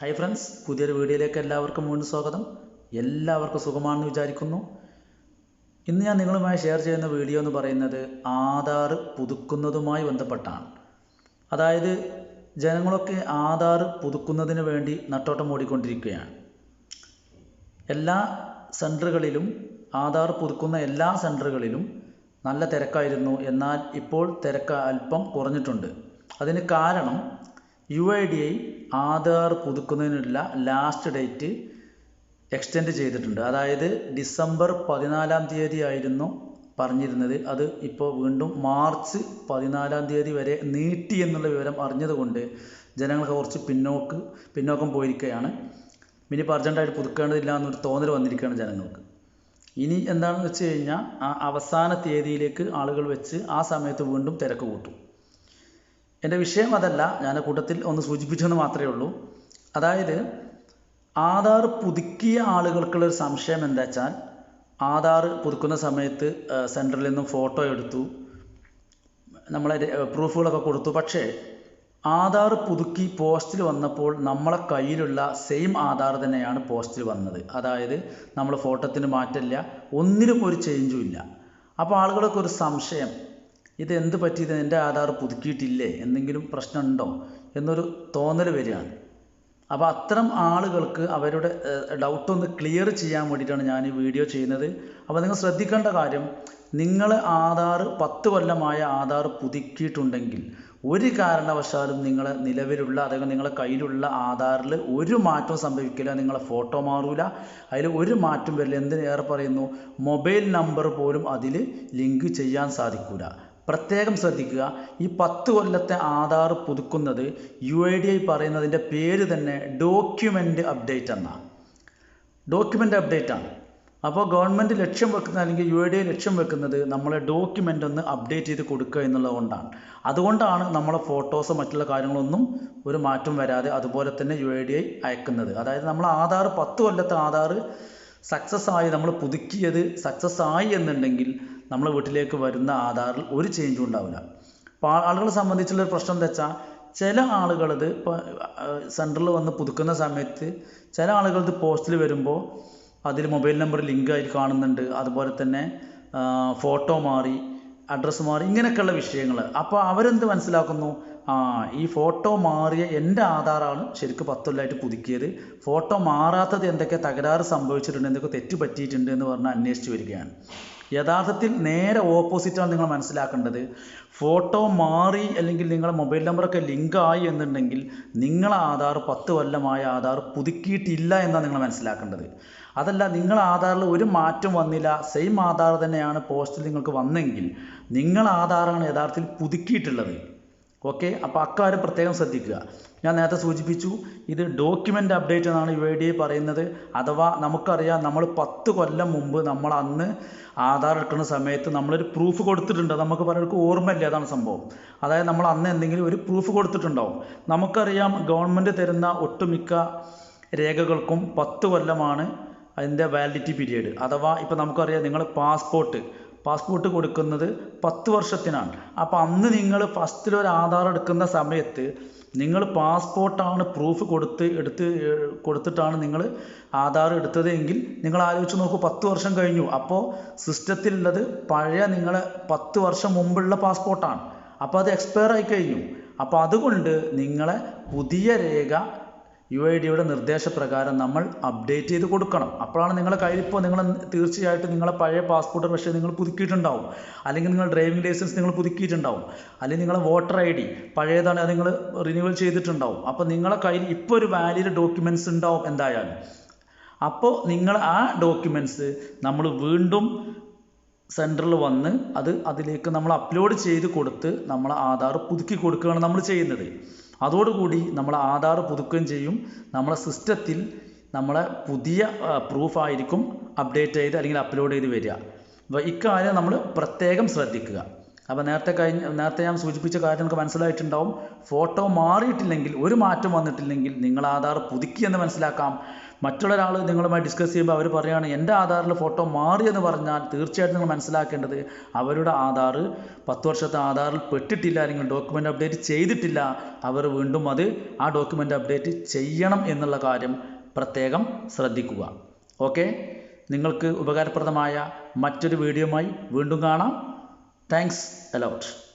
Hi friends പുതിയൊരു വീഡിയോയിലേക്ക് എല്ലാവർക്കും വീണ്ടും സ്വാഗതം. എല്ലാവർക്കും സുഖമാണെന്ന് വിചാരിക്കുന്നു. ഇന്ന് ഞാൻ നിങ്ങളുമായി ഷെയർ ചെയ്യുന്ന വീഡിയോ എന്ന് പറയുന്നത് ആധാർ പുതുക്കുന്നതുമായി ബന്ധപ്പെട്ടാണ്. അതായത് ജനങ്ങളൊക്കെ ആധാർ പുതുക്കുന്നതിന് വേണ്ടി നട്ടോട്ടം ഓടിക്കൊണ്ടിരിക്കുകയാണ് എല്ലാ സെന്ററുകളിലും ആധാർ പുതുക്കുന്ന എല്ലാ സെന്ററുകളിലും നല്ല തിരക്കായിരുന്നു. എന്നാൽ ഇപ്പോൾ തിരക്ക് അല്പം കുറഞ്ഞിട്ടുണ്ട്. അതിന് കാരണം U I D I Aadhaar പുതുക്കുന്നതിനുള്ള last date extend ചെയ്തിട്ടുണ്ട്. അതായത് ഡിസംബർ പതിനാലാം തീയതി ആയിരുന്നു പറഞ്ഞിരുന്നത്. അത് ഇപ്പോൾ വീണ്ടും മാർച്ച് പതിനാലാം തീയതി വരെ നീട്ടി എന്നുള്ള വിവരം അറിഞ്ഞതുകൊണ്ട് ജനങ്ങൾക്ക് കുറച്ച് പിന്നോക്ക് പിന്നോക്കം പോയിരിക്കുകയാണ്. ഇനി അർജന്റായിട്ട് പുതുക്കേണ്ടതില്ല എന്നൊരു തോന്നൽ വന്നിരിക്കുകയാണ് ജനങ്ങൾക്ക്. ഇനി എന്താണെന്ന് വെച്ച് കഴിഞ്ഞാൽ ആ അവസാന തീയതിയിലേക്ക് ആളുകൾ വെച്ച് ആ സമയത്ത് വീണ്ടും തിരക്ക് കൂട്ടും. എന്റെ വിഷയം അതല്ല. ഞാൻ കൂട്ടത്തിൽ ഒന്ന് സൂചിപ്പിച്ചെന്ന് മാത്രമേ ഉള്ളൂ. അതായത് ആധാർ പുതുക്കിയ ആളുകൾക്കുള്ളൊരു സംശയം എന്താ വെച്ചാൽ ആധാർ പുതുക്കുന്ന സമയത്ത് സെന്ററിൽ നിന്നും ഫോട്ടോ എടുത്തു. നമ്മളെ പ്രൂഫുകളൊക്കെ കൊടുത്തു. പക്ഷേ ആധാർ പുതുക്കി പോസ്റ്റിൽ വന്നപ്പോൾ നമ്മളെ കയ്യിലുള്ള സെയിം ആധാർ തന്നെയാണ് പോസ്റ്റിൽ വന്നത്. അതായത് നമ്മൾ ഫോട്ടോത്തിന് മാറ്റമില്ല. ഒന്നിനും ഒരു ചേഞ്ചും ഇല്ല. അപ്പോൾ ആളുകളൊക്കെ ഒരു സംശയം ഇത് എന്ത് പറ്റിയത്? എന്റെ ആധാർ പുതുക്കിയിട്ടില്ലേ? എന്തെങ്കിലും പ്രശ്നമുണ്ടോ? എന്നൊരു തോന്നൽ വരികയാണ്. അപ്പോൾ അത്തരം ആളുകൾക്ക് അവരുടെ ഡൗട്ട് ഒന്ന് ക്ലിയർ ചെയ്യാൻ വേണ്ടിയിട്ടാണ് ഞാൻ ഈ വീഡിയോ ചെയ്യുന്നത്. അപ്പോൾ നിങ്ങൾ ശ്രദ്ധിക്കേണ്ട കാര്യം നിങ്ങൾ ആധാർ പത്ത് കൊല്ലമായ ആധാർ പുതുക്കിയിട്ടുണ്ടെങ്കിൽ ഒരു കാരണവശാലും നിങ്ങളെ നിലവിലുള്ള അതായത് നിങ്ങളെ കയ്യിലുള്ള ആധാറിൽ ഒരു മാറ്റവും സംഭവിക്കില്ല നിങ്ങളെ ഫോട്ടോ മാറൂല. അതിൽ ഒരു മാറ്റം വരില്ല. എന്തിനേറെ പറയുന്നു? മൊബൈൽ നമ്പർ പോലും അതിൽ ലിങ്ക് ചെയ്യാൻ സാധിക്കില്ല പ്രത്യേകം ശ്രദ്ധിക്കുക. ഈ പത്ത് കൊല്ലത്തെ ആധാർ പുതുക്കുന്നത് യു ഐ ഡി ഐ പറയുന്നതിന്റെ പേര് തന്നെ ഡോക്യുമെന്റ് അപ്ഡേറ്റ് എന്നാണ് ഡോക്യുമെന്റ് അപ്ഡേറ്റ് ആണ്. അപ്പോൾ ഗവൺമെന്റ് ലക്ഷ്യം വെക്കുന്ന അല്ലെങ്കിൽ യു ഐ ഡി ലക്ഷ്യം വെക്കുന്നത് നമ്മളെ ഡോക്യുമെന്റ് ഒന്ന് അപ്ഡേറ്റ് ചെയ്ത് കൊടുക്കുക എന്നുള്ളതുകൊണ്ടാണ് അതുകൊണ്ടാണ് നമ്മളെ ഫോട്ടോസ് മറ്റുള്ള കാര്യങ്ങളൊന്നും ഒരു മാറ്റം വരാതെ അതുപോലെ തന്നെ യു ഐ ഡി ഐ അയക്കുന്നത്. അതായത് നമ്മൾ ആധാർ പത്ത് കൊല്ലത്തെ ആധാർ സക്സസ് ആയി നമ്മൾ പുതുക്കിയത് സക്സസ് ആയി എന്നുണ്ടെങ്കിൽ നമ്മളെ വീട്ടിലേക്ക് വരുന്ന ആധാറിൽ ഒരു ചേഞ്ചും ഉണ്ടാവില്ല. അപ്പോൾ ആളുകളെ സംബന്ധിച്ചുള്ളൊരു പ്രശ്നം എന്താ വെച്ചാൽ ചില ആളുകളത് ഇപ്പോൾ സെന്ററിൽ വന്ന് പുതുക്കുന്ന സമയത്ത് ചില ആളുകളത് പോസ്റ്റിൽ വരുമ്പോൾ അതിൽ മൊബൈൽ നമ്പർ ലിങ്ക് ആയി കാണുന്നുണ്ട്. അതുപോലെ തന്നെ ഫോട്ടോ മാറി അഡ്രസ്സ് മാറി ഇങ്ങനെയൊക്കെയുള്ള വിഷയങ്ങൾ അപ്പോൾ അവരെന്ത് മനസ്സിലാക്കുന്നു? ആ ഈ ഫോട്ടോ മാറിയ എന്റെ ആധാറാണ് ശരിക്കും പത്തൊല്ലായിട്ട് പുതുക്കിയത്. ഫോട്ടോ മാറാത്തത് എന്തൊക്കെ തകരാറ് സംഭവിച്ചിട്ടുണ്ട് എന്തൊക്കെ തെറ്റ് പറ്റിയിട്ടുണ്ട് എന്ന് പറഞ്ഞ് അന്വേഷിച്ച് വരികയാണ്. യഥാർത്ഥത്തിൽ നേരെ ഓപ്പോസിറ്റാണ് നിങ്ങൾ മനസ്സിലാക്കേണ്ടത്. ഫോട്ടോ മാറി അല്ലെങ്കിൽ നിങ്ങളുടെ മൊബൈൽ നമ്പറൊക്കെ ലിങ്ക് ആയി എന്നുണ്ടെങ്കിൽ നിങ്ങളെ ആധാർ പത്ത് കൊല്ലമായ ആധാർ പുതുക്കിയിട്ടില്ല എന്നാണ് നിങ്ങൾ മനസ്സിലാക്കേണ്ടത്. അതല്ല നിങ്ങൾ ആധാറിൽ ഒരു മാറ്റം വന്നില്ല. സെയിം ആധാർ തന്നെയാണ് പോസ്റ്റിൽ നിങ്ങൾക്ക് വന്നെങ്കിൽ നിങ്ങൾ ആധാറാണ് യഥാർത്ഥത്തിൽ പുതുക്കിയിട്ടുള്ളത്. ഓക്കെ അപ്പോൾ അക്കാര്യം പ്രത്യേകം ശ്രദ്ധിക്കുക. ഞാൻ നേരത്തെ സൂചിപ്പിച്ചു ഇത് ഡോക്യുമെന്റ് അപ്ഡേറ്റ് എന്നാണ് ഡി പറയുന്നത്. അഥവാ നമുക്കറിയാം നമ്മൾ പത്ത് കൊല്ലം മുമ്പ് നമ്മൾ അന്ന് ആധാർ എടുക്കുന്ന സമയത്ത് നമ്മളൊരു പ്രൂഫ് കൊടുത്തിട്ടുണ്ട്. നമുക്ക് പലർക്കും ഓർമ്മയില്ല അതാണ് സംഭവം. അതായത് നമ്മൾ അന്ന് എന്തെങ്കിലും ഒരു പ്രൂഫ് കൊടുത്തിട്ടുണ്ടാവും. നമുക്കറിയാം ഗവൺമെന്റ് തരുന്ന ഒട്ടുമിക്ക രേഖകൾക്കും പത്ത് കൊല്ലമാണ് അതിന്റെ വാലിഡിറ്റി പീരീഡ് അഥവാ ഇപ്പോൾ നമുക്കറിയാം നിങ്ങൾ പാസ്പോർട്ട് പാസ്പോർട്ട് കൊടുക്കുന്നത് പത്ത് വർഷത്തിനാണ്. അപ്പോൾ അന്ന് നിങ്ങൾ ഫസ്റ്റിൽ ഒരു ആധാർ എടുക്കുന്ന സമയത്ത് നിങ്ങൾ പാസ്പോർട്ടാണ് പ്രൂഫ് കൊടുത്ത് എടുത്ത് കൊടുത്തിട്ടാണ് നിങ്ങൾ ആധാർ എടുത്തത് എങ്കിൽ നിങ്ങൾ ആലോചിച്ച് നോക്കൂ പത്ത് വർഷം കഴിഞ്ഞു. അപ്പോൾ സിസ്റ്റത്തിലുള്ളത് പഴയ നിങ്ങളെ പത്ത് വർഷം മുമ്പുള്ള പാസ്പോർട്ടാണ് അപ്പോൾ അത് എക്സ്പയർ ആയി കഴിഞ്ഞു. അപ്പോൾ അതുകൊണ്ട് നിങ്ങളെ പുതിയ രേഖ യു ഐ ഡിയുടെ നിർദ്ദേശപ്രകാരം നമ്മൾ അപ്ഡേറ്റ് ചെയ്ത് കൊടുക്കണം. അപ്പോഴാണ് നിങ്ങളുടെ കയ്യിൽ ഇപ്പോൾ നിങ്ങൾ തീർച്ചയായിട്ടും നിങ്ങളെ പഴയ പാസ്പോർട്ട് പക്ഷേ നിങ്ങൾ പുതുക്കിയിട്ടുണ്ടാവും. അല്ലെങ്കിൽ നിങ്ങൾ ഡ്രൈവിംഗ് ലൈസൻസ് നിങ്ങൾ പുതുക്കിയിട്ടുണ്ടാവും. അല്ലെങ്കിൽ നിങ്ങളെ വോട്ടർ ഐ ഡി പഴയതാണ് അത് നിങ്ങൾ റിന്യൂവൽ ചെയ്തിട്ടുണ്ടാവും. അപ്പോൾ നിങ്ങളുടെ കയ്യിൽ ഇപ്പോൾ ഒരു വാലിഡ് ഡോക്യുമെന്റ്സ് ഉണ്ടാവും എന്തായാലും. അപ്പോൾ നിങ്ങൾ ആ ഡോക്യുമെന്റ്സ് നമ്മൾ വീണ്ടും സെന്ററിൽ വന്ന് അത് അതിലേക്ക് നമ്മൾ അപ്ലോഡ് ചെയ്ത് കൊടുത്ത് നമ്മൾ ആധാർ പുതുക്കി കൊടുക്കുകയാണ് നമ്മൾ ചെയ്യുന്നത്. അതോടുകൂടി നമ്മൾ ആധാർ പുതുക്കുകയും ചെയ്യും. നമ്മളെ സിസ്റ്റത്തിൽ നമ്മളെ പുതിയ പ്രൂഫായിരിക്കും അപ്ഡേറ്റ് ചെയ്ത് അല്ലെങ്കിൽ അപ്ലോഡ് ചെയ്ത് വരിക. അപ്പോൾ ഇക്കാര്യം നമ്മൾ പ്രത്യേകം ശ്രദ്ധിക്കുക. അപ്പോൾ നേരത്തെ കഴിഞ്ഞ നേരത്തെ ഞാൻ സൂചിപ്പിച്ച കാര്യം നിങ്ങൾക്ക് മനസ്സിലായിട്ടുണ്ടാവും. ഫോട്ടോ മാറിയിട്ടില്ലെങ്കിൽ ഒരു മാറ്റം വന്നിട്ടില്ലെങ്കിൽ നിങ്ങൾ ആധാർ പുതുക്കി എന്ന് മനസ്സിലാക്കാം. മറ്റുള്ള ഒരാൾ നിങ്ങളുമായി ഡിസ്കസ് ചെയ്യുമ്പോൾ അവർ പറയുകയാണ് എന്റെ ആധാറിൽ ഫോട്ടോ മാറിയെന്ന് പറഞ്ഞാൽ തീർച്ചയായിട്ടും നിങ്ങൾ മനസ്സിലാക്കേണ്ടത് അവരുടെ ആധാർ പത്ത് വർഷത്തെ ആധാറിൽ പെട്ടിട്ടില്ല അല്ലെങ്കിൽ ഡോക്യുമെന്റ് അപ്ഡേറ്റ് ചെയ്തിട്ടില്ല. അവർ വീണ്ടും അത് ആ ഡോക്യുമെന്റ് അപ്ഡേറ്റ് ചെയ്യണം എന്നുള്ള കാര്യം പ്രത്യേകം ശ്രദ്ധിക്കുക. ഓക്കെ? നിങ്ങൾക്ക് ഉപകാരപ്രദമായ മറ്റൊരു വീഡിയോയുമായി വീണ്ടും കാണാം. Thanks a lot.